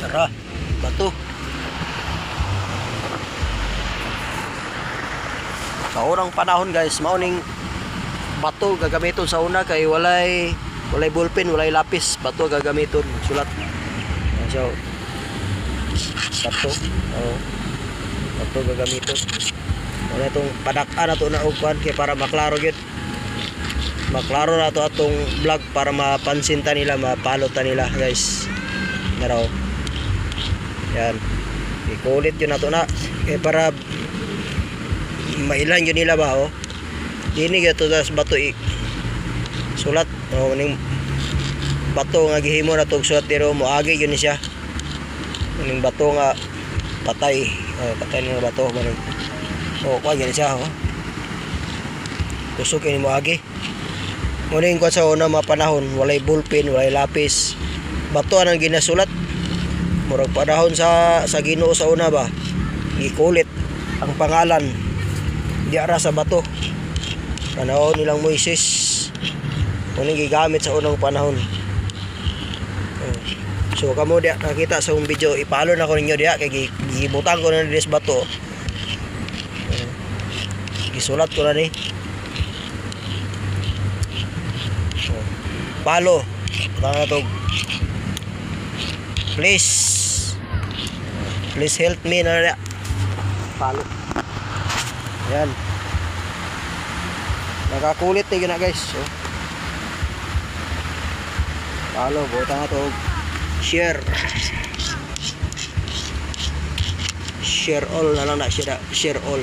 Tara, bato. Sa unang panahon guys, mauning bato gagamiton sa una kay walay walay ballpen, walay lapis, bato gagamiton sulat. Oh. Bato. Oh. Bato gagamiton. Wala itong padak-an na to na upan kay para maklaro gyud. Maklaro na to atong vlog para mapansin ta nila, mapalo ta nila guys. Naraw. Yan. Ikulit yun na to na. Kaya para mailan yun nila ba oh. Dini gato das bato i sulat oh ning bato nga gihimo na tog sulat pero moagi yun siya. Ning bato nga patay. Oh, patay nga bato man. Oh, kwa yun siya oh. Kusog ini moagi. Muning ko sa una mga panahon, walay ballpen, walay lapis. Bato ang ginasulat. Murag panahon sa sa Ginoo sa una ba. Gikulit ang pangalan di ara sa bato. Panahon nilang Moises. Muning gigamit sa unang panahon. Oh. So kamo dia nakita sa akong video ipalo na ko ninyo dia kay gi- gibutang ko na dis bato. Oh. Gisulat ko na ni. Oh. Palo. Butang na to. Please. Please help me na. Palo. Ayan. Nakakulit na yun na guys. So, palo, buta na to. Share. Share all na lang na. Share, share all.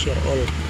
Share all.